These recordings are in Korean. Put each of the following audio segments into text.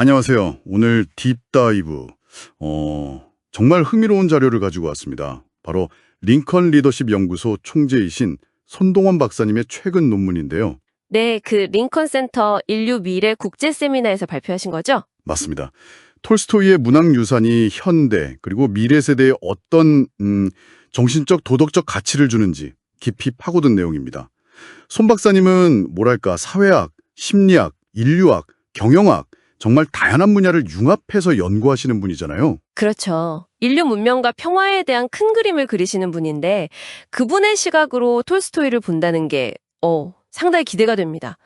안녕하세요. 오늘 딥다이브. 어, 정말 흥미로운 자료를 가지고 왔습니다. 바로 링컨 리더십 연구소 총재이신 손동원 박사님의 최근 논문인데요. 네, 그 링컨 센터 인류 미래 국제 세미나에서 발표하신 거죠? 맞습니다. 톨스토이의 문학 유산이 현대 그리고 미래 세대에 어떤 음, 정신적 도덕적 가치를 주는지 깊이 파고든 내용입니다. 손 박사님은 뭐랄까 사회학, 심리학, 인류학, 경영학 정말 다양한 분야를 융합해서 연구하시는 분이잖아요. 그렇죠. 인류 문명과 평화에 대한 큰 그림을 그리시는 분인데 그분의 시각으로 톨스토이를 본다는 게 어, 상당히 기대가 됩니다.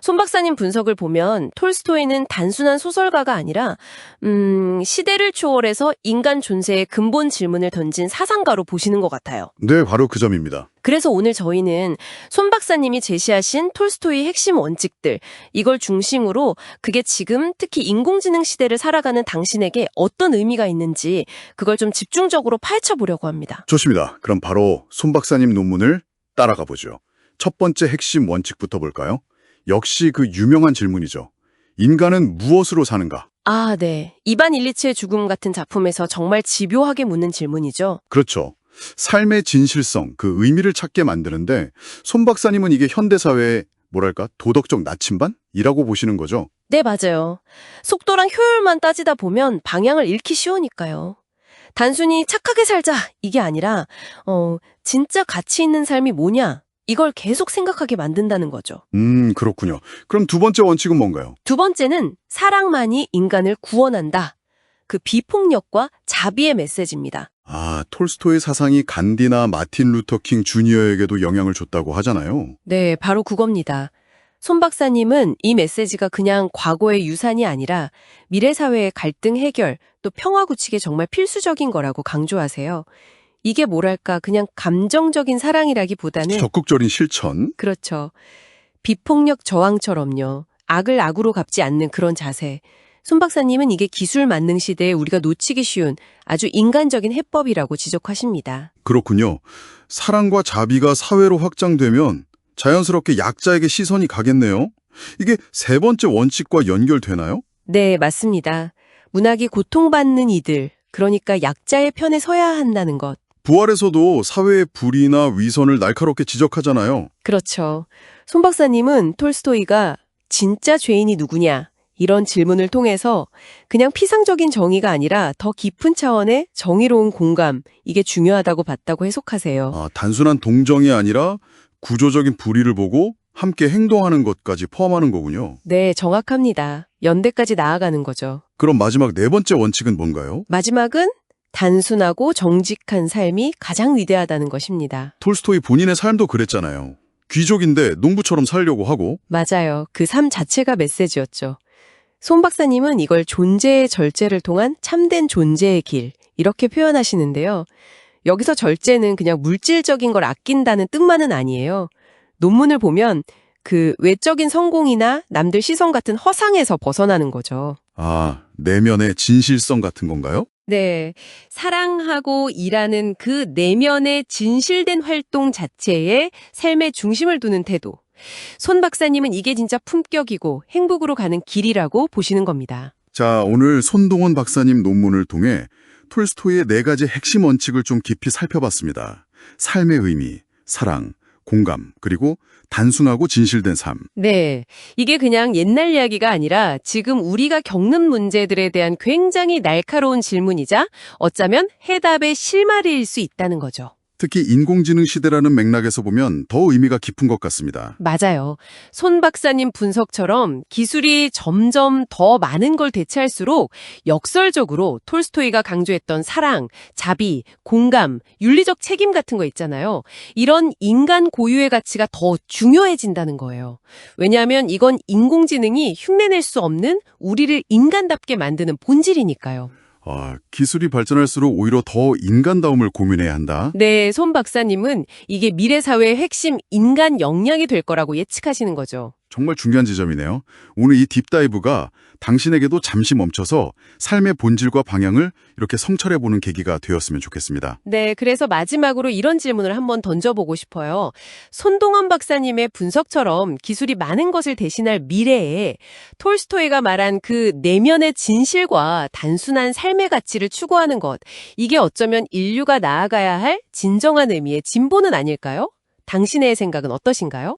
손 박사님 분석을 보면 톨스토이는 단순한 소설가가 아니라 음, 시대를 초월해서 인간 존재의 근본 질문을 던진 사상가로 보시는 것 같아요. 네, 바로 그 점입니다. 그래서 오늘 저희는 손 박사님이 제시하신 톨스토이의 핵심 원칙들, 이걸 중심으로 그게 지금 특히 인공지능 시대를 살아가는 당신에게 어떤 의미가 있는지 그걸 좀 집중적으로 파헤쳐 보려고 합니다. 좋습니다. 그럼 바로 손 박사님 논문을 따라가 보죠. 첫 번째 핵심 원칙부터 볼까요? 역시 그 유명한 질문이죠. 인간은 무엇으로 사는가? 아, 네. 이반 일리치의 죽음 같은 작품에서 정말 집요하게 묻는 질문이죠. 그렇죠. 삶의 진실성, 그 의미를 찾게 만드는데 손 박사님은 이게 현대사회의 뭐랄까 도덕적 나침반이라고 보시는 거죠. 네, 맞아요. 속도랑 효율만 따지다 보면 방향을 잃기 쉬우니까요. 단순히 착하게 살자 이게 아니라 어, 진짜 가치 있는 삶이 뭐냐 이걸 계속 생각하게 만든다는 거죠. 음, 그렇군요. 그럼 두 번째 원칙은 뭔가요? 두 번째는 사랑만이 인간을 구원한다. 그 비폭력과 자비의 메시지입니다. 아, 톨스토의 사상이 간디나 마틴 루터킹 주니어에게도 영향을 줬다고 하잖아요. 네, 바로 그겁니다. 손 박사님은 이 메시지가 그냥 과거의 유산이 아니라 미래 사회의 갈등 해결 또 평화 구축에 정말 필수적인 거라고 강조하세요. 이게 뭐랄까 그냥 감정적인 사랑이라기보다는 적극적인 실천. 그렇죠. 비폭력 저항처럼요. 악을 악으로 갚지 않는 그런 자세. 손 박사님은 이게 기술 만능 시대에 우리가 놓치기 쉬운 아주 인간적인 해법이라고 지적하십니다. 그렇군요. 사랑과 자비가 사회로 확장되면 자연스럽게 약자에게 시선이 가겠네요. 이게 세 번째 원칙과 연결되나요? 네, 맞습니다. 문학이 고통받는 이들, 그러니까 약자의 편에 서야 한다는 것. 부활에서도 사회의 불의나 위선을 날카롭게 지적하잖아요. 그렇죠. 손 박사님은 톨스토이가 진짜 죄인이 누구냐? 이런 질문을 통해서 그냥 피상적인 정의가 아니라 더 깊은 차원의 정의로운 공감, 이게 중요하다고 봤다고 해석하세요. 아, 단순한 동정이 아니라 구조적인 불의를 보고 함께 행동하는 것까지 포함하는 거군요. 네, 정확합니다. 연대까지 나아가는 거죠. 그럼 마지막 네 번째 원칙은 뭔가요? 마지막은 단순하고 정직한 삶이 가장 위대하다는 것입니다. 톨스토이 본인의 삶도 그랬잖아요. 귀족인데 농부처럼 살려고 하고 맞아요. 그 삶 자체가 메시지였죠. 손 박사님은 이걸 존재의 절제를 통한 참된 존재의 길, 이렇게 표현하시는데요. 여기서 절제는 그냥 물질적인 걸 아낀다는 뜻만은 아니에요. 논문을 보면 그 외적인 성공이나 남들 시선 같은 허상에서 벗어나는 거죠. 아, 내면의 진실성 같은 건가요? 네. 사랑하고 일하는 그 내면의 진실된 활동 자체에 삶의 중심을 두는 태도. 손 박사님은 이게 진짜 품격이고 행복으로 가는 길이라고 보시는 겁니다. 자, 오늘 손동원 박사님 논문을 통해 톨스토이의 네 가지 핵심 원칙을 좀 깊이 살펴봤습니다. 삶의 의미, 사랑, 공감, 그리고 단순하고 진실된 삶. 네. 이게 그냥 옛날 이야기가 아니라 지금 우리가 겪는 문제들에 대한 굉장히 날카로운 질문이자 어쩌면 해답의 실마리일 수 있다는 거죠. 특히 인공지능 시대라는 맥락에서 보면 더 의미가 깊은 것 같습니다. 맞아요. 손 박사님 분석처럼 기술이 점점 더 많은 걸 대체할수록 역설적으로 톨스토이가 강조했던 사랑, 자비, 공감, 윤리적 책임 같은 거 있잖아요. 이런 인간 고유의 가치가 더 중요해진다는 거예요. 왜냐하면 이건 인공지능이 흉내낼 수 없는 우리를 인간답게 만드는 본질이니까요. 아, 기술이 발전할수록 오히려 더 인간다움을 고민해야 한다. 네, 손 박사님은 이게 미래 사회의 핵심 인간 역량이 될 거라고 예측하시는 거죠. 정말 중요한 지점이네요. 오늘 이 딥다이브가 당신에게도 잠시 멈춰서 삶의 본질과 방향을 이렇게 성찰해보는 계기가 되었으면 좋겠습니다. 네, 그래서 마지막으로 이런 질문을 한번 던져보고 싶어요. 손동원 박사님의 분석처럼 기술이 많은 것을 대신할 미래에 톨스토이가 말한 그 내면의 진실과 단순한 삶의 가치를 추구하는 것, 이게 어쩌면 인류가 나아가야 할 진정한 의미의 진보는 아닐까요? 당신의 생각은 어떠신가요?